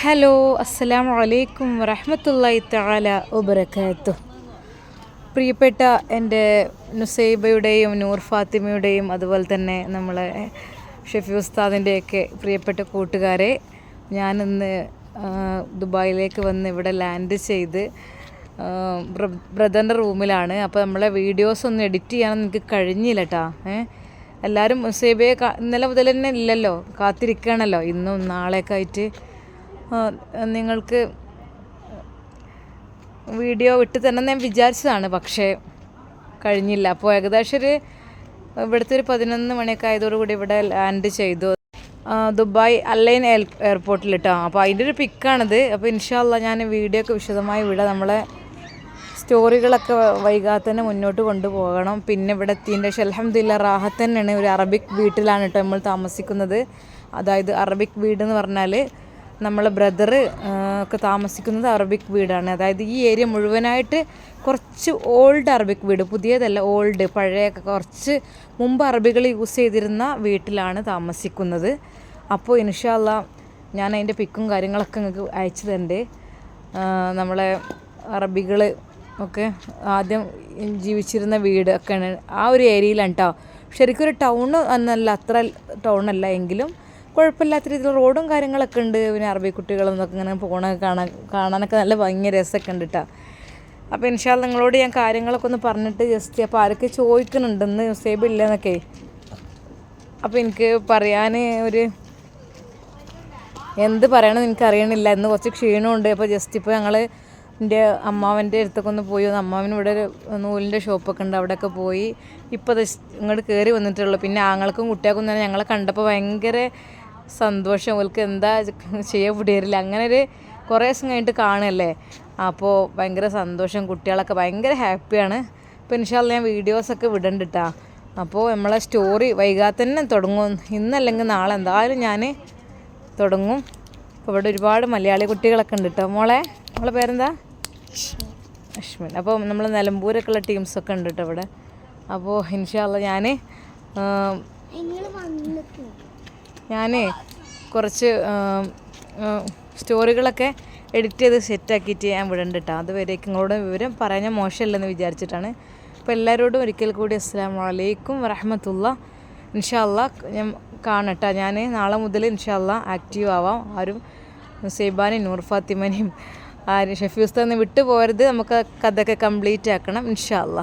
Hello അസ്സലാമു വലൈക്കും വറഹമത്തല്ലായി തആല ഉബറക്കാത്തു പ്രിയപ്പെട്ട എന്റെ നുസൈബയുടെയും നൂർ ഫാത്തിമയുടെയും അതുപോലെ തന്നെ നമ്മളെ ഷെഫി ഉസ്താദിന്റെയൊക്കെ പ്രിയപ്പെട്ട കൂട്ടുകാരെ ഞാനിന്ന് ദുബായിലേക്ക് വന്ന് ഇവിടെ ലാൻഡ് ചെയ്ത് ബ്രദറിന്റെ റൂമിലാണ്. അപ്പോൾ നമ്മളെ വീഡിയോസ് ഒന്ന് എഡിറ്റ് ചെയ്യാനൊന്നും എനിക്ക് കഴിഞ്ഞില്ല കേട്ടോ ഏഹ് എല്ലാവരും മുസൈബയെ ഇന്നലെ മുതൽ തന്നെ ഇല്ലല്ലോ കാത്തിരിക്കുകയാണല്ലോ ഇന്നും നാളെയൊക്കെ ആയിട്ട് നിങ്ങൾക്ക് വീഡിയോ വിട്ട് തന്നെ ഞാൻ വിചാരിച്ചതാണ് പക്ഷേ കഴിഞ്ഞില്ല. അപ്പോൾ ഏകദേശം ഒരു ഇവിടുത്തെ ഒരു പതിനൊന്ന് മണിയൊക്കെ ആയതോടുകൂടി ഇവിടെ ലാൻഡ് ചെയ്തു. ദുബായ് അല്ലൈൻ എയർ എയർപോർട്ടിൽ കേട്ടോ അപ്പോൾ അതിന്റെ ഒരു പിക്കാണിത്. അപ്പോൾ ഇൻഷാല്ല ഞാൻ വീഡിയോ ഒക്കെ വിശദമായി ഇവിടെ നമ്മളെ സ്റ്റോറികളൊക്കെ വൈകാതെ തന്നെ മുന്നോട്ട് കൊണ്ടുപോകണം. പിന്നെ ഇവിടെ എത്തിയതിന്റെ ശേഷം തന്നെയാണ്. ഒരു അറബിക് വീട്ടിലാണ് കേട്ടോ നമ്മൾ താമസിക്കുന്നത്. അതായത് അറബിക് വീട് എന്ന് പറഞ്ഞാൽ നമ്മളെ ബ്രദർ ഒക്കെ താമസിക്കുന്നത് അറബിക് വീടാണ്. അതായത് ഈ ഏരിയ മുഴുവനായിട്ട് കുറച്ച് ഓൾഡ് അറബിക് വീട് പുതിയതല്ല ഓൾഡ് പഴയ കുറച്ച് മുമ്പ് അറബികൾ യൂസ് ചെയ്തിരുന്ന വീട്ടിലാണ് താമസിക്കുന്നത്. അപ്പോൾ ഇൻഷാല്ല ഞാൻ അതിന്റെ പിക്കും കാര്യങ്ങളൊക്കെ നിങ്ങൾക്ക് അയച്ചു തരണ്ട് നമ്മളെ അറബികൾ ഒക്കെ ആദ്യം ജീവിച്ചിരുന്ന വീട് ഒക്കെയാണ് ആ ഒരു ഏരിയയിലാണ് കേട്ടോ ശരിക്കും ഒരു ടൗൺ എന്നല്ല അത്ര ടൗണല്ല എങ്കിലും കുഴപ്പമില്ലാത്ത രീതിയിൽ റോഡും കാര്യങ്ങളൊക്കെ ഉണ്ട്. പിന്നെ അറബി കുട്ടികളെന്നൊക്കെ ഇങ്ങനെ പോണ കാണാൻ കാണാനൊക്കെ നല്ല ഭയങ്കര രസമൊക്കെ ഉണ്ട് കേട്ടോ അപ്പോൾ ഇൻഷാൽ നിങ്ങളോട് ഞാൻ കാര്യങ്ങളൊക്കെ ഒന്ന് പറഞ്ഞിട്ട് ജസ്റ്റ് അപ്പോൾ ആരൊക്കെ ചോദിക്കുന്നുണ്ടെന്ന് സേബ് ഇല്ലെന്നൊക്കെ. അപ്പോൾ എനിക്ക് പറയാൻ ഒരു എന്ത് പറയണമെന്ന് എനിക്ക് അറിയണില്ല ഇന്ന് കുറച്ച് ക്ഷീണമുണ്ട്. അപ്പോൾ ജസ്റ്റ് ഇപ്പോൾ ഞങ്ങൾ എന്റെ അമ്മാവന്റെ അടുത്തൊക്കെ ഒന്ന് പോയി. അമ്മാവന് ഇവിടെ ഒരു നൂലിന്റെ ഷോപ്പൊക്കെ ഉണ്ട്. അവിടെയൊക്കെ പോയി. ഇപ്പോൾ ഇങ്ങോട്ട് കയറി വന്നിട്ടുള്ളൂ പിന്നെ ആങ്ങൾക്കും കുട്ടികൾക്കും തന്നെ ഞങ്ങളെ കണ്ടപ്പോൾ ഭയങ്കര സന്തോഷം. അവൾക്ക് എന്താ ചെയ്യാൻ പിടിയറില്ല അങ്ങനെ ഒരു കുറേ ദിവസം കഴിഞ്ഞിട്ട് കാണുമല്ലേ അപ്പോൾ ഭയങ്കര സന്തോഷം. കുട്ടികളൊക്കെ ഭയങ്കര ഹാപ്പിയാണ്. അപ്പോൾ ഇൻഷാല്ല ഞാൻ വീഡിയോസൊക്കെ വിടണ്ട് കേട്ടോ അപ്പോൾ നമ്മളെ സ്റ്റോറി വൈകാതെ തന്നെ തുടങ്ങും. ഇന്നല്ലെങ്കിൽ നാളെ എന്തായാലും ഞാൻ തുടങ്ങും. അപ്പോൾ ഇവിടെ ഒരുപാട് മലയാളി കുട്ടികളൊക്കെ ഉണ്ട് കേട്ടോ മോളെ മോളെ പേരെന്താ? അശ്വിൻ. അപ്പോൾ നമ്മൾ നിലമ്പൂരൊക്കെ ഉള്ള ടീംസൊക്കെ ഉണ്ട് കേട്ടോ ഇവിടെ അപ്പോൾ ഇൻഷാല്ല ഞാൻ ഞാൻ കുറച്ച് സ്റ്റോറികളൊക്കെ എഡിറ്റ് ചെയ്ത് സെറ്റാക്കിയിട്ട് ഞാൻ വിടണ്ട കേട്ടോ അതുവരേക്കും നിങ്ങളോട് വിവരം പറയാൻ ഞാൻ വിചാരിച്ചിട്ടാണ്. അപ്പോൾ എല്ലാവരോടും ഒരിക്കൽ കൂടി അസ്സാം വലൈക്കും വറഹമത്തുള്ള. ഇൻഷാല്ല ഞാൻ കാണട്ടെ ഞാൻ നാളെ മുതൽ ഇൻഷാല്ല ആക്റ്റീവ് ആവാം. ആരും സെയ്ബാനെയും നൂർ ഫാത്തിമനെയും ആരും ഷെഫി ഉസ്താന്ന് വിട്ടു പോകരുത് നമുക്ക് കഥയൊക്കെ കംപ്ലീറ്റ് ആക്കണം ഇൻഷാല്ല